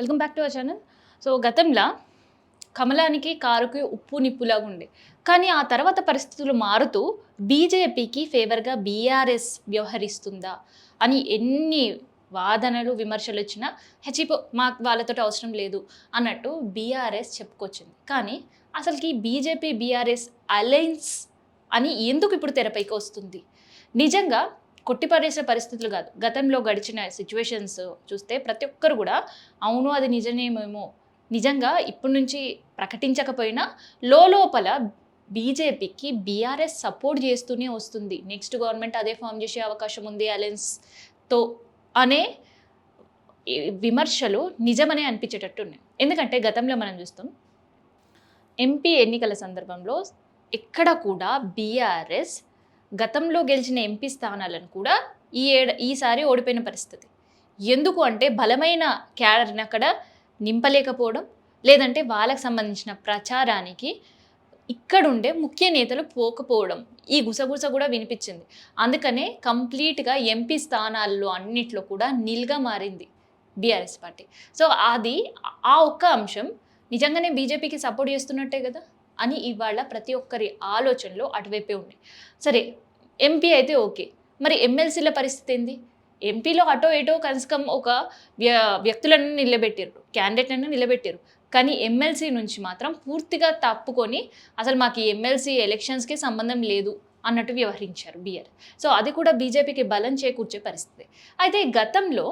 Welcome back to our channel. So గతంలో కమలానికి కారుకి ఉప్పు నిప్పులాగా ఉండే. కానీ ఆ తర్వాత పరిస్థితులు మారుతూ బీజేపీకి ఫేవర్గా బీఆర్ఎస్ వ్యవహరిస్తుందా అని ఎన్ని వాదనలు విమర్శలు వచ్చినా హెచ్చిపో మాకు వాళ్ళతో అవసరం లేదు అన్నట్టు బీఆర్ఎస్ చెప్పుకొచ్చింది. కానీ అసలుకి బీజేపీ బీఆర్ఎస్ అలయన్స్ అని ఎందుకు ఇప్పుడు తెరపైకి వస్తుంది? నిజంగా కొట్టిపడేసే పరిస్థితులు కాదు. గతంలో గడిచిన సిచ్యువేషన్స్ చూస్తే ప్రతి ఒక్కరు కూడా అవును అది నిజమేమేమో నిజంగా ఇప్పటి నుంచి ప్రకటించకపోయినా లోపల బీజేపీకి బీఆర్ఎస్ సపోర్ట్ చేస్తూనే వస్తుంది. నెక్స్ట్ గవర్నమెంట్ అదే ఫామ్ చేసే అవకాశం ఉంది అలయన్స్తో అనే విమర్శలు నిజమనే అనిపించేటట్టు ఉన్నాయి ఎందుకంటే గతంలో మనం చూస్తాం ఎంపీ ఎన్నికల సందర్భంలో ఎక్కడ కూడా బీఆర్ఎస్ గతంలో గెలిచిన ఎంపీ స్థానాలను కూడా ఈ ఏడ ఈసారి ఓడిపోయిన పరిస్థితి. ఎందుకు అంటే బలమైన క్యాడర్ని అక్కడ నింపలేకపోవడం లేదంటే వాళ్ళకి సంబంధించిన ప్రచారానికి ఇక్కడుండే ముఖ్య నేతలు పోకపోవడం ఈ గుసగుస కూడా వినిపించింది. అందుకనే కంప్లీట్గా ఎంపీ స్థానాల్లో అన్నిట్లో కూడా నిల్గా మారింది బీఆర్ఎస్ పార్టీ. సో అది ఆ ఒక్క అంశం నిజంగానే బీజేపీకి సపోర్ట్ చేస్తున్నట్టే కదా అని ఇవాళ ప్రతి ఒక్కరి ఆలోచనలో అటువైపే ఉన్నాయి. సరే ఎంపీ అయితే ఓకే. మరి ఎమ్మెల్సీల పరిస్థితి ఏంది? ఎంపీలో అటో ఇటో కనీసం ఒక వ్య వ్యక్తులను నిలబెట్టారు క్యాండిడేట్లను నిలబెట్టారు కానీ ఎమ్మెల్సీ నుంచి మాత్రం పూర్తిగా తప్పుకొని అసలు మాకు ఎమ్మెల్సీ ఎలక్షన్స్కి సంబంధం లేదు అన్నట్టు వ్యవహరించారు బీఆర్ సో అది కూడా బీజేపీకి బలం చేకూర్చే పరిస్థితి. అయితే గతంలో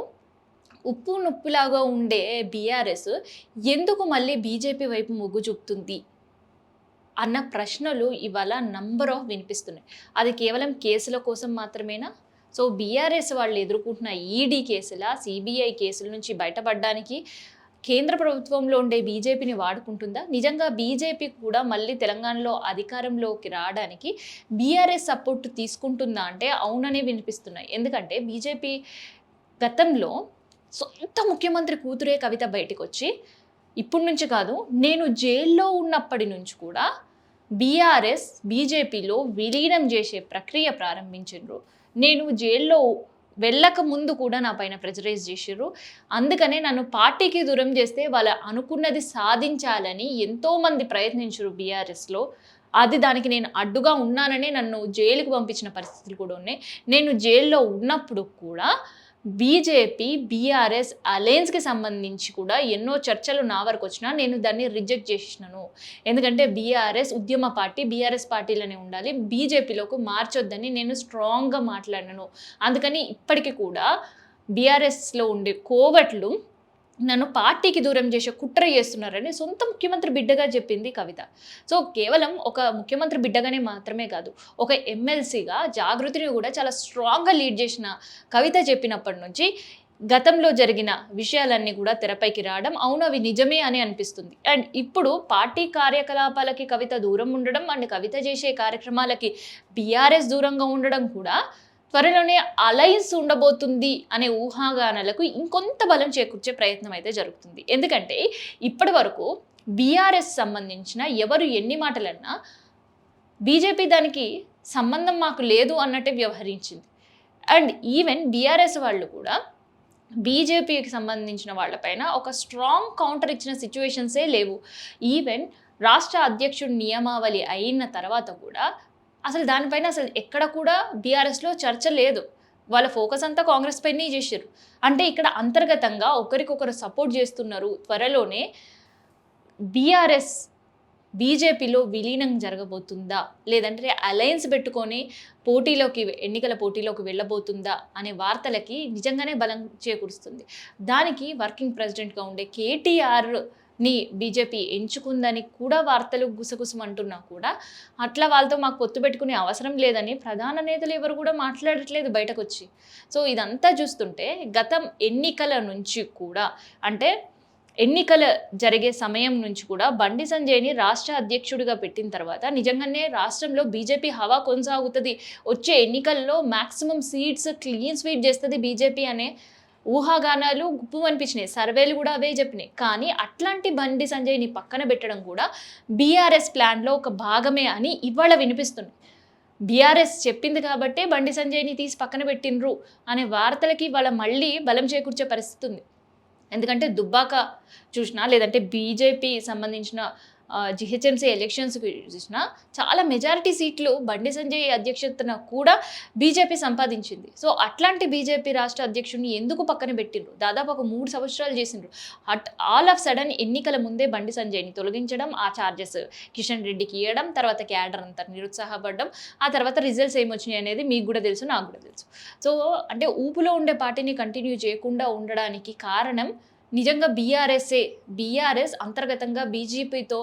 ఉప్పు నొప్పిలాగా ఉండే బీఆర్ఎస్ ఎందుకు మళ్ళీ బీజేపీ వైపు మొగ్గు చూపుతుంది? అన్న ప్రశ్నలు ఇవాళ నంబర్ ఆఫ్ వినిపిస్తున్నాయి. అది కేవలం కేసుల కోసం మాత్రమేనా? సో బీఆర్ఎస్ వాళ్ళు ఎదుర్కొంటున్న ఈడీ కేసుల సిబిఐ కేసుల నుంచి బయటపడడానికి కేంద్ర ప్రభుత్వంలో ఉండే బీజేపీని వాడుకుంటుందా? నిజంగా బీజేపీ కూడా మళ్ళీ తెలంగాణలో అధికారంలోకి రావడానికి బీఆర్ఎస్ సపోర్ట్ తీసుకుంటుందా అంటే అవుననే వినిపిస్తున్నాయి. ఎందుకంటే బీజేపీ గతంలో సొంత ముఖ్యమంత్రి కూతురే కవిత బయటకు వచ్చి ఇప్పటి నుంచి కాదు నేను జైల్లో ఉన్నప్పటి నుంచి కూడా బీఆర్ఎస్ బీజేపీలో విలీనం చేసే ప్రక్రియ ప్రారంభించారు నేను జైల్లో వెళ్ళక ముందు కూడా నా పైన ప్రెజరైజ్ చేసారు అందుకనే నన్ను పార్టీకి దూరం చేస్తే వాళ్ళ అనుకున్నది సాధించాలని ఎంతోమంది ప్రయత్నించారు బీఆర్ఎస్లో. అది దానికి నేను అడ్డుగా ఉన్నాననే నన్ను జైలుకు పంపించిన పరిస్థితులు కూడా ఉన్నాయి. నేను జైల్లో ఉన్నప్పుడు కూడా బీజేపీ బీఆర్ఎస్ అలయన్స్కి సంబంధించి కూడా ఎన్నో చర్చలు నా వరకు వచ్చినా నేను దాన్ని రిజెక్ట్ చేసినాను. ఎందుకంటే బీఆర్ఎస్ ఉద్యమ పార్టీ బీఆర్ఎస్ పార్టీలోనే ఉండాలి. బీజేపీలోకి మార్చొద్దని నేను స్ట్రాంగ్గా మాట్లాడినాను. అందుకని ఇప్పటికీ కూడా బీఆర్ఎస్లో ఉండే కోవట్లు నన్ను పార్టీకి దూరం చేసే కుట్ర చేస్తున్నారని సొంత ముఖ్యమంత్రి బిడ్డగా చెప్పింది కవిత. సో కేవలం ఒక ముఖ్యమంత్రి బిడ్డగానే మాత్రమే కాదు ఒక ఎమ్మెల్సీగా జాగృతిని కూడా చాలా స్ట్రాంగ్గా లీడ్ చేసిన కవిత చెప్పినప్పటి నుంచి గతంలో జరిగిన విషయాలన్నీ కూడా తెరపైకి రావడం అవును అవి నిజమే అని అనిపిస్తుంది. అండ్ ఇప్పుడు పార్టీ కార్యకలాపాలకి కవిత దూరం ఉండడం అండ్ కవిత చేసే కార్యక్రమాలకి బీఆర్ఎస్ దూరంగా ఉండడం కూడా త్వరలోనే అలయన్స్ ఉండబోతుంది అనే ఊహాగానాలకు ఇంకొంత బలం చేకూర్చే ప్రయత్నం అయితే జరుగుతుంది. ఎందుకంటే ఇప్పటి వరకు బీఆర్ఎస్ సంబంధించిన ఎవరు ఎన్ని మాటలన్నా బీజేపీ దానికి సంబంధం మాకు లేదు అన్నట్టే వ్యవహరించింది. అండ్ ఈవెన్ బీఆర్ఎస్ వాళ్ళు కూడా బీజేపీకి సంబంధించిన వాళ్ళపైన ఒక స్ట్రాంగ్ కౌంటర్ ఇచ్చిన సిచ్యువేషన్సే లేవు. ఈవెన్ రాష్ట్ర అధ్యక్షుడి నియమావళి అయిన తర్వాత కూడా అసలు దానిపైన అసలు ఎక్కడ కూడా బీఆర్ఎస్లో చర్చ లేదు. వాళ్ళ ఫోకస్ అంతా కాంగ్రెస్ పైనే చేశారు. అంటే ఇక్కడ అంతర్గతంగా ఒకరికొకరు సపోర్ట్ చేస్తున్నారు త్వరలోనే బీఆర్ఎస్ బీజేపీలో విలీనం జరగబోతుందా? లేదంటే అలయన్స్ పెట్టుకొని పోటీలోకి ఎన్నికల పోటీలోకి వెళ్ళబోతుందా? అనే వార్తలకి నిజంగానే బలం చేకూరుస్తుంది. దానికి వర్కింగ్ ప్రెసిడెంట్గా ఉండే కేటీఆర్ ని బీజేపీ ఎంచుకుందని కూడా వార్తలు గుసగుసమంటున్నా కూడా అట్లా వాళ్ళతో మాకు పొత్తు పెట్టుకునే అవసరం లేదని ప్రధాన నేతలు ఎవరు కూడా మాట్లాడట్లేదు బయటకు వచ్చి సో ఇదంతా చూస్తుంటే గతం ఎన్నికల నుంచి కూడా అంటే ఎన్నికల జరిగే సమయం నుంచి కూడా బండి సంజయ్ని రాష్ట్ర అధ్యక్షుడిగా పెట్టిన తర్వాత నిజంగానే రాష్ట్రంలో బీజేపీ హవా కొనసాగుతుంది. వచ్చే ఎన్నికల్లో మ్యాక్సిమం సీట్స్ క్లీన్ స్వీట్ చేస్తుంది బీజేపీ అనే ఊహాగానాలు గుప్పు అనిపించినాయి. సర్వేలు కూడా అవే చెప్పినాయి. కానీ అట్లాంటి బండి సంజయ్ని పక్కన పెట్టడం కూడా బీఆర్ఎస్ ప్లాన్లో ఒక భాగమే అని ఇవాళ వినిపిస్తుంది. బీఆర్ఎస్ చెప్పింది కాబట్టే బండి సంజయ్ని తీసి పక్కన పెట్టినరు అనే వార్తలకి వాళ్ళ మళ్ళీ బలం చేకూర్చే పరిస్థితి ఉంది. ఎందుకంటే దుబ్బాక చూసినా లేదంటే బీజేపీ సంబంధించిన జిహెచ్ఎంసీ ఎలక్షన్స్కి చూసినా చాలా మెజారిటీ సీట్లు బండి సంజయ్ అధ్యక్షతన కూడా బీజేపీ సంపాదించింది. సో అట్లాంటి బీజేపీ రాష్ట్ర అధ్యక్షుడిని ఎందుకు పక్కన పెట్టిండ్రు? దాదాపు ఒక మూడు సంవత్సరాలు చేసిండ్రు. అట్ ఆల్ ఆఫ్ సడన్ ఎన్నికల ముందే బండి సంజయ్ని తొలగించడం ఆ ఛార్జెస్ కిషన్ రెడ్డికి ఇవ్వడం తర్వాత క్యాడర్ అంతా నిరుత్సాహపడడం ఆ తర్వాత రిజల్ట్స్ ఏమొచ్చినాయి అనేది మీకు కూడా తెలుసు నాకు కూడా తెలుసు. సో అంటే ఊపులో ఉండే పార్టీని కంటిన్యూ చేయకుండా ఉండడానికి కారణం నిజంగా బీఆర్ఎస్ఏ బీఆర్ఎస్ అంతర్గతంగా బీజేపీతో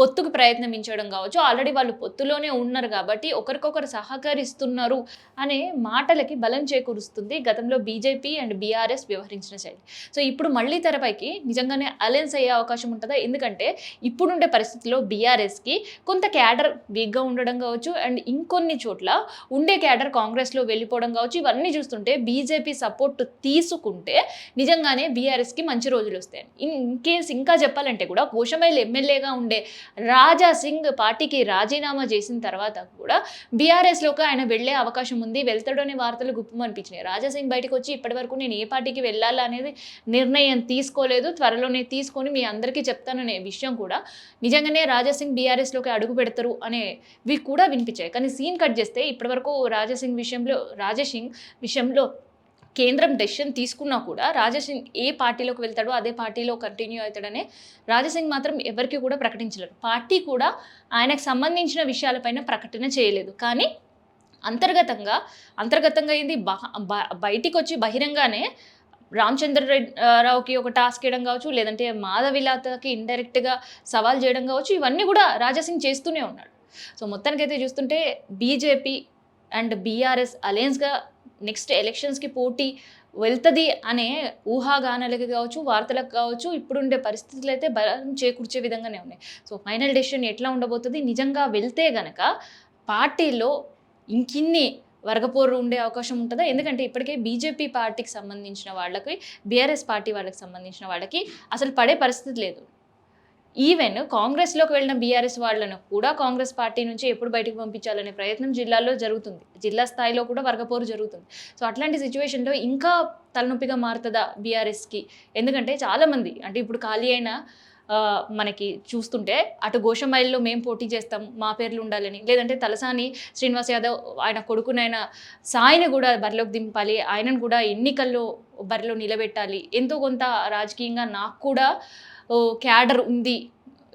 పొత్తుకు ప్రయత్నించడం కావచ్చు. ఆల్రెడీ వాళ్ళు పొత్తులోనే ఉన్నారు కాబట్టి ఒకరికొకరు సహకరిస్తున్నారు అనే మాటలకి బలం చేకూరుస్తుంది గతంలో బీజేపీ అండ్ బీఆర్ఎస్ వ్యవహరించిన శైలి. సో ఇప్పుడు మళ్ళీ తెరపైకి నిజంగానే అలయన్స్ అయ్యే అవకాశం ఉంటుందా? ఎందుకంటే ఇప్పుడుండే పరిస్థితిలో బీఆర్ఎస్కి కొంత క్యాడర్ వీక్గా ఉండడం కావచ్చు అండ్ ఇంకొన్ని చోట్ల ఉండే క్యాడర్ కాంగ్రెస్లో వెళ్ళిపోవడం కావచ్చు. ఇవన్నీ చూస్తుంటే బీజేపీ సపోర్ట్ తీసుకుంటే నిజంగానే బీఆర్ఎస్కి మంచి రోజులు వస్తాయి ఇన్ కేస్ ఇంకా చెప్పాలంటే కూడా కోశమైల్ ఎమ్మెల్యేగా ఉండే రాజా సింగ్ పార్టీకి రాజీనామా చేసిన తర్వాత కూడా బీఆర్ఎస్లోకి ఆయన వెళ్ళే అవకాశం ఉంది. వెళ్తాడనే వార్తలు గుప్పమనిపించినాయి రాజా సింగ్ బయటకు వచ్చి ఇప్పటి వరకు నేను ఏ పార్టీకి వెళ్ళాలా అనేది నిర్ణయం తీసుకోలేదు. త్వరలోనే తీసుకొని మీ అందరికీ చెప్తాననే విషయం కూడా నిజంగానే రాజా సింగ్ బీఆర్ఎస్లోకి అడుగు పెడతారు అనేవి కూడా వినిపించాయి. కానీ సీన్ కట్ చేస్తే ఇప్పటివరకు రాజా సింగ్ విషయంలో రాజా సింగ్ విషయంలో కేంద్రం డెసిషన్ తీసుకున్నా కూడా రాజసింగ్ ఏ పార్టీలోకి వెళ్తాడో అదే పార్టీలో కంటిన్యూ అవుతాడనే రాజసింగ్ మాత్రం ఎవరికి కూడా ప్రకటించలేరు పార్టీ కూడా ఆయనకు సంబంధించిన విషయాలపైన ప్రకటన చేయలేదు. కానీ అంతర్గతంగా అంతర్గతంగా ఏంది? బ- బయటికి వచ్చి బహిరంగానే రామచంద్ర రావుకి ఒక టాస్క్ ఇవ్వడం కావచ్చు లేదంటే మాధవిలాతకి ఇండైరెక్ట్గా సవాల్ చేయడం కావచ్చు ఇవన్నీ కూడా రాజాసింగ్ చేస్తూనే ఉన్నాడు. సో మొత్తానికైతే చూస్తుంటే బీజేపీ అండ్ బీఆర్ఎస్ అలయన్స్గా నెక్స్ట్ ఎలక్షన్స్కి పోటీ వెళ్తుంది అనే ఊహాగానాలకి కావచ్చు వార్తలకు కావచ్చు ఇప్పుడుండే పరిస్థితులు అయితే బలం చేకూర్చే విధంగానే ఉన్నాయి. సో ఫైనల్ డెసిషన్ ఎట్లా ఉండబోతుంది? నిజంగా వెళ్తే గనక పార్టీలో ఇంకిన్ని వర్గపోరు ఉండే అవకాశం ఉంటుందా? ఎందుకంటే ఇప్పటికే బీజేపీ పార్టీకి సంబంధించిన వాళ్ళకి బీఆర్ఎస్ పార్టీ వాళ్ళకి సంబంధించిన వాళ్ళకి అసలు పడే పరిస్థితి లేదు. ఈవెన్ కాంగ్రెస్లోకి వెళ్ళిన బీఆర్ఎస్ వాళ్ళను కూడా కాంగ్రెస్ పార్టీ నుంచి ఎప్పుడు బయటకు పంపించాలనే ప్రయత్నం జిల్లాల్లో జరుగుతుంది. జిల్లా స్థాయిలో కూడా వర్గపోరు జరుగుతుంది. సో అట్లాంటి సిచ్యువేషన్లో ఇంకా తలనొప్పిగా మారుతుందా బీఆర్ఎస్కి? ఎందుకంటే చాలామంది అంటే ఇప్పుడు ఖాళీ అయిన మనకి చూస్తుంటే అటు గోషమైల్లో మేము పోటీ చేస్తాం మా పేర్లు ఉండాలని. లేదంటే తలసాని శ్రీనివాస్ యాదవ్ ఆయన కొడుకునైన సాయిని కూడా బరిలోకి దింపాలి. ఆయనను కూడా ఎన్నికల్లో బరిలో నిలబెట్టాలి. ఎంతో కొంత రాజకీయంగా నాకు కూడా క్యాడర్ ఉంది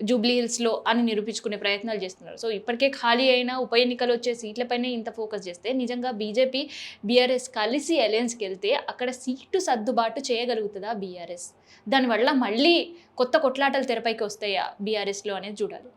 జూబ్లీ హిల్స్లో అని నిరూపించుకునే ప్రయత్నాలు చేస్తున్నారు. సో ఇప్పటికే ఖాళీ అయిన ఉప ఎన్నికలు వచ్చే సీట్లపైనే ఇంత ఫోకస్ చేస్తే నిజంగా బీజేపీ బీఆర్ఎస్ కలిసి అలయన్స్కి వెళ్తే అక్కడ సీటు సర్దుబాటు చేయగలుగుతుందా బీఆర్ఎస్? దానివల్ల మళ్ళీ కొత్త కొట్లాటలు తెరపైకి వస్తాయా బీఆర్ఎస్లో అనేది చూడాలి.